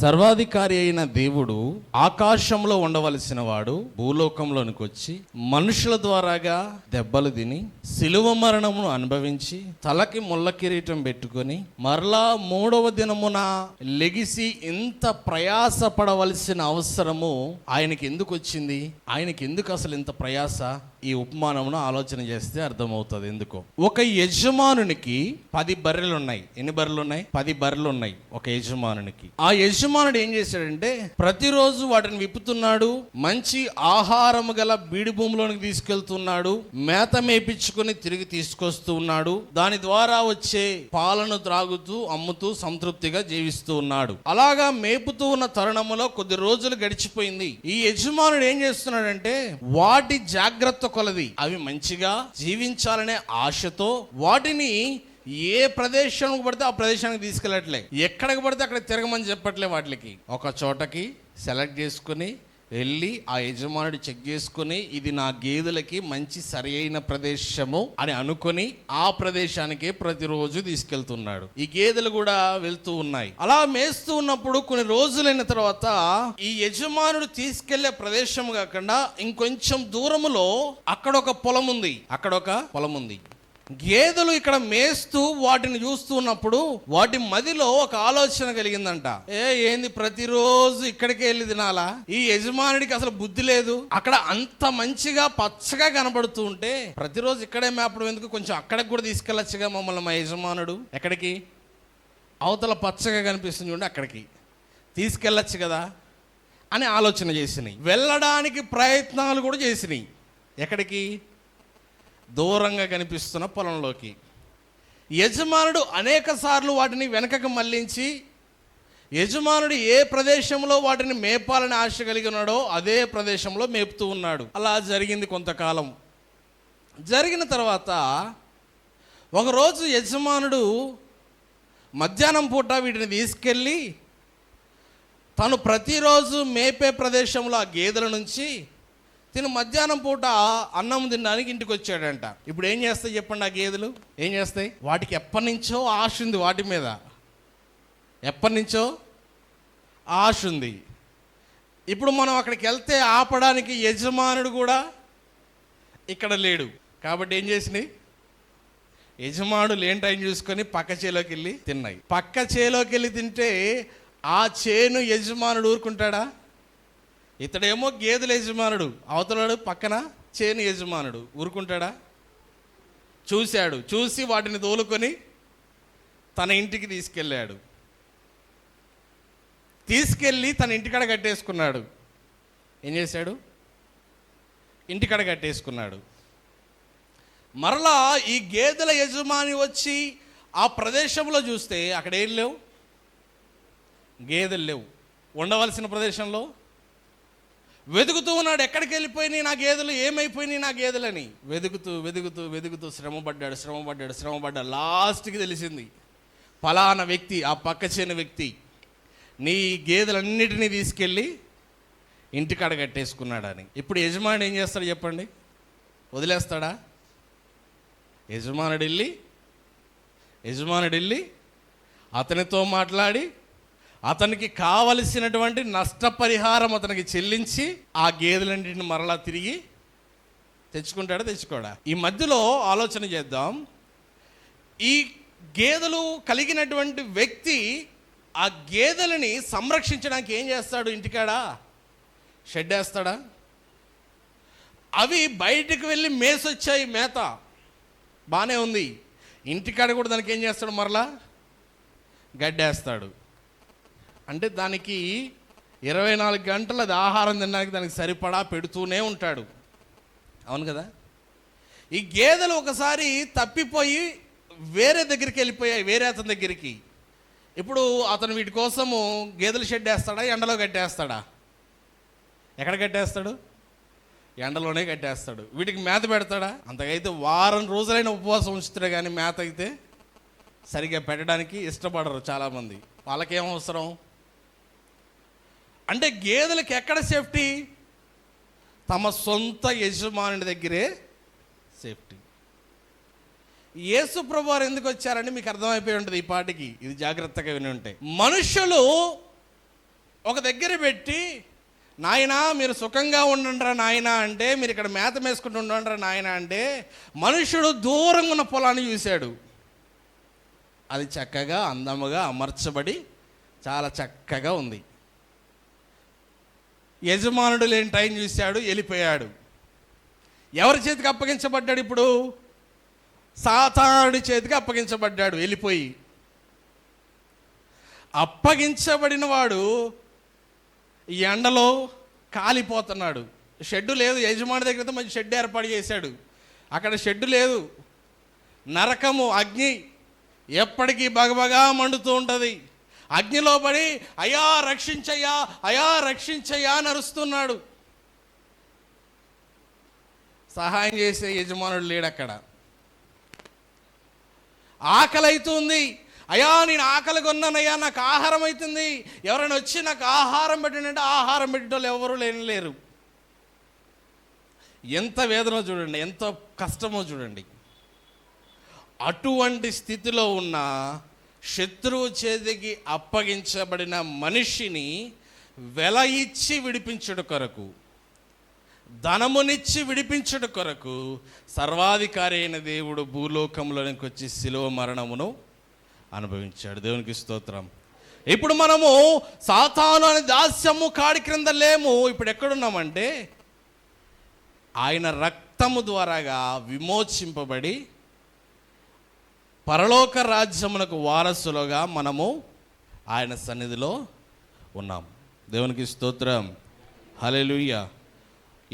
సర్వాధికారి అయిన దేవుడు ఆకాశంలో ఉండవలసిన వాడు భూలోకంలోనికి వచ్చి మనుషుల ద్వారాగా దెబ్బలు తిని శిలువ మరణమును అనుభవించి తలకి ముళ్ళ కిరీటం పెట్టుకొని మరలా మూడవ దినమున లెగిసి ఇంత ప్రయాస పడవలసిన అవసరము ఆయనకి ఎందుకు వచ్చింది? ఆయనకి ఎందుకు అసలు ఇంత ప్రయాస? ఈ ఉపమానమును ఆలోచన చేస్తే అర్థమవుతుంది. ఎందుకో? ఒక యజమానునికి పది బర్రెలు ఉన్నాయి ఎన్ని బర్రెలు ఉన్నాయి పది బర్రెలు ఉన్నాయి ఒక యజమానునికి. ఆ యజమానుడు ఏం చేశాడంటే ప్రతిరోజు వాటిని విప్పుతున్నాడు మంచి ఆహారము గల బీడి భూమిలోనికి తీసుకెళ్తున్నాడు మేత మేపించుకొని తిరిగి తీసుకొస్తూ ఉన్నాడు దాని ద్వారా వచ్చే పాలను త్రాగుతూ అమ్ముతూ సంతృప్తిగా జీవిస్తూ ఉన్నాడు. అలాగా మేపుతూ ఉన్న తరుణములో కొద్ది రోజులు గడిచిపోయింది. ఈ యజమానుడు ఏం చేస్తున్నాడంటే వాటి జాగ్రత్త కొలది. అవి మంచిగా జీవించాలనే ఆశతో వాటిని ఏ ప్రదేశానికి పడితే ఆ ప్రదేశానికి తీసుకెళ్ళట్లే. ఎక్కడికి పడితే అక్కడ తిరగమని చెప్పట్లే వాటికి. ఒక చోటకి సెలెక్ట్ చేసుకుని వెళ్ళి ఆ యజమానుడు చెక్ చేసుకుని ఇది నా గేదెలకి మంచి సరియైన ప్రదేశము అని అనుకొని ఆ ప్రదేశానికి ప్రతిరోజు తీసుకెళ్తున్నాడు. ఈ గేదెలు కూడా వెళ్తూ ఉన్నాయి. అలా మేస్తూ ఉన్నప్పుడు కొన్ని రోజులైన తర్వాత ఈ యజమానుడు తీసుకెళ్ళే ప్రదేశం కాకుండా ఇంకొంచెం దూరములో అక్కడ ఒక పొలం ఉంది అక్కడ ఒక పొలం ఉంది గేదెలు ఇక్కడ మేస్తూ వాటిని చూస్తూ ఉన్నప్పుడు వాటి మదిలో ఒక ఆలోచన కలిగిందంట. ఏ ఏంది ప్రతిరోజు ఇక్కడికి వెళ్ళి తినాలా? ఈ యజమానుడికి అసలు బుద్ధి లేదు. అక్కడ అంత మంచిగా పచ్చగా కనబడుతూ ఉంటే ప్రతిరోజు ఇక్కడే మేపడం ఎందుకు? కొంచెం అక్కడికి కూడా తీసుకెళ్ళొచ్చుగా మమ్మల్ని మా యజమానుడు. ఎక్కడికి? అవతల పచ్చగా కనిపిస్తుంది చూడండి అక్కడికి. తీసుకెళ్ళచ్చు కదా అని ఆలోచన చేసినాయి. వెళ్ళడానికి ప్రయత్నాలు కూడా చేసినాయి. ఎక్కడికి? దూరంగా కనిపిస్తున్న పొలంలోకి. యజమానుడు అనేక సార్లు వాటిని వెనకకు మళ్ళించి యజమానుడు ఏ ప్రదేశంలో వాటిని మేపాలని ఆశ కలిగి ఉన్నాడో అదే ప్రదేశంలో మేపుతూ ఉన్నాడు. అలా జరిగింది కొంతకాలం. జరిగిన తర్వాత ఒకరోజు యజమానుడు మధ్యాహ్నం పూట వీటిని తీసుకెళ్ళి తను ప్రతిరోజు మేపే ప్రదేశంలో ఆ గేదెల నుంచి తిను మధ్యాహ్నం పూట అన్నం తినడానికి ఇంటికి వచ్చాడంట. ఇప్పుడు ఏం చేస్తాయి చెప్పండి ఆ గేదెలు? ఏం చేస్తాయి? వాటికి ఎప్పటి నుంచో ఆశ ఉంది వాటి మీద. ఎప్పటి నుంచో? ఆశ ఉంది. ఇప్పుడు మనం అక్కడికి వెళ్తే ఆపడానికి యజమానుడు కూడా ఇక్కడ లేడు. కాబట్టి ఏం చేసినాయి? యజమానుడు లేని టైం చూసుకొని పక్క చేలోకి వెళ్ళి తిన్నాయి. పక్క చేలోకి వెళ్ళి తింటే ఆ చేను యజమానుడు ఊరుకుంటాడా? ఇతడేమో గేదెల యజమానుడు అవతలాడు పక్కన చేను యజమానుడు. ఊరుకుంటాడా? చూశాడు. చూసి వాటిని తోలుకొని తన ఇంటికి తీసుకెళ్ళాడు. తీసుకెళ్ళి తన ఇంటికాడ కట్టేసుకున్నాడు. ఏం చేశాడు? ఇంటికాడ కట్టేసుకున్నాడు. మరలా ఈ గేదెల యజమాని వచ్చి ఆ ప్రదేశంలో చూస్తే అక్కడ ఏం లేవు? గేదెలు లేవు. ఉండవలసిన ప్రదేశంలో వెతుకుతూ ఉన్నాడు ఎక్కడికి వెళ్ళిపోయినాయి నా గేదెలు ఏమైపోయినాయి నా గేదెలని వెతుకుతూ వెతుకుతూ వెతుకుతూ శ్రమపడ్డాడు శ్రమపడ్డాడు శ్రమపడ్డాడు. లాస్ట్కి తెలిసింది ఫలానా వ్యక్తి ఆ పక్క చేను వ్యక్తి నీ గేదెలన్నిటినీ తీసుకెళ్ళి ఇంటికాడ కట్టేసుకున్నాడని. ఇప్పుడు యజమాని ఏం చేస్తాడు చెప్పండి? వదిలేస్తాడా? యజమానుడు వెళ్ళి యజమానుడు వెళ్ళి అతనితో మాట్లాడి అతనికి కావలసినటువంటి నష్టపరిహారం అతనికి చెల్లించి ఆ గేదెలన్నింటిని మరలా తిరిగి తెచ్చుకుంటాడా తెచ్చుకోడా? ఈ మధ్యలో ఆలోచన చేద్దాం. ఈ గేదెలు కలిగినటువంటి వ్యక్తి ఆ గేదెలని సంరక్షించడానికి ఏం చేస్తాడు ఇంటికాడ? షెడ్ వేస్తాడా? అవి బయటికి వెళ్ళి మేసొచ్చాయి మేత. బాగానే ఉంది. ఇంటికాడ కూడా దానికి ఏం చేస్తాడు మరలా? గడ్డేస్తాడు. అంటే దానికి ఇరవై నాలుగు గంటలు అది ఆహారం తినడానికి దానికి సరిపడా పెడుతూనే ఉంటాడు. అవును కదా? ఈ గేదెలు ఒకసారి తప్పిపోయి వేరే దగ్గరికి వెళ్ళిపోయాయి వేరే అతని దగ్గరికి. ఇప్పుడు అతను వీటి కోసము గేదెలు షెడ్ వేస్తాడా ఎండలో కట్టేస్తాడా? ఎక్కడ కట్టేస్తాడు? ఎండలోనే కట్టేస్తాడు. వీటికి మేత పెడతాడా? అంతకైతే వారం రోజులైన ఉపవాసం ఉంచుతాడు కానీ మేత అయితే సరిగ్గా పెట్టడానికి ఇష్టపడరు చాలామంది. వాళ్ళకేం అవసరం? అంటే గేదెలకు ఎక్కడ సేఫ్టీ? తమ సొంత యజమానుడి దగ్గరే సేఫ్టీ. యేసు ప్రభువారు ఎందుకు వచ్చారని మీకు అర్థమైపోయి ఉంటుంది ఈ పాటికి. ఇది జాగ్రత్తగా విని ఉంటే. మనుషులు ఒక దగ్గర పెట్టి నాయనా మీరు సుఖంగా ఉండండిరా నాయన అంటే మీరు ఇక్కడ మేత మేసుకుంటూ ఉండండిరా నాయన అంటే మనుషుడు దూరంగా ఉన్న పొలాన్ని చూశాడు. అది చక్కగా అందముగా అమర్చబడి చాలా చక్కగా ఉంది. యజమానుడు లేని టైం చూశాడు వెళ్ళిపోయాడు. ఎవరి చేతికి అప్పగించబడ్డాడు ఇప్పుడు? సాతానుడి చేతికి అప్పగించబడ్డాడు వెళ్ళిపోయి. అప్పగించబడిన వాడు ఈ ఎండలో కాలిపోతున్నాడు. షెడ్డు లేదు యజమాని దగ్గర మంచి షెడ్ ఏర్పాటు చేశాడు. అక్కడ షెడ్డు లేదు. నరకము అగ్ని ఎప్పటికీ బగబగా మండుతూ ఉంటుంది. అగ్నిలో పడి అయా రక్షించయ్యా అయా రక్షించయ్యా అని అరుస్తున్నాడు. సహాయం చేసే యజమానుడు లేడు అక్కడ ఆకలి అవుతుంది అయ్యా నేను ఆకలి కొన్నానయ్యా నాకు ఆహారం అవుతుంది ఎవరైనా వచ్చి నాకు ఆహారం పెట్టినంటే ఆహారం పెట్టేటోళ్ళు ఎవరు లేని లేరు. ఎంత వేదనో చూడండి ఎంత కష్టమో చూడండి. అటువంటి స్థితిలో ఉన్న శత్రువు చేతికి అప్పగించబడిన మనిషిని వెల ఇచ్చి విడిపించుట కొరకు ధనమునిచ్చి విడిపించుట కొరకు సర్వాధికారి అయిన దేవుడు భూలోకంలోనికి వచ్చి శిలువ మరణమును అనుభవించాడు. దేవునికి స్తోత్రం. ఇప్పుడు మనము సాతాను అనే దాస్యము కాడి క్రింద లేము. ఇప్పుడు ఎక్కడున్నామంటే ఆయన రక్తము ద్వారాగా విమోచింపబడి పరలోక రాజ్యమునకు వారసులుగా మనము ఆయన సన్నిధిలో ఉన్నాం. దేవునికి స్తోత్రం. హల్లెలూయా.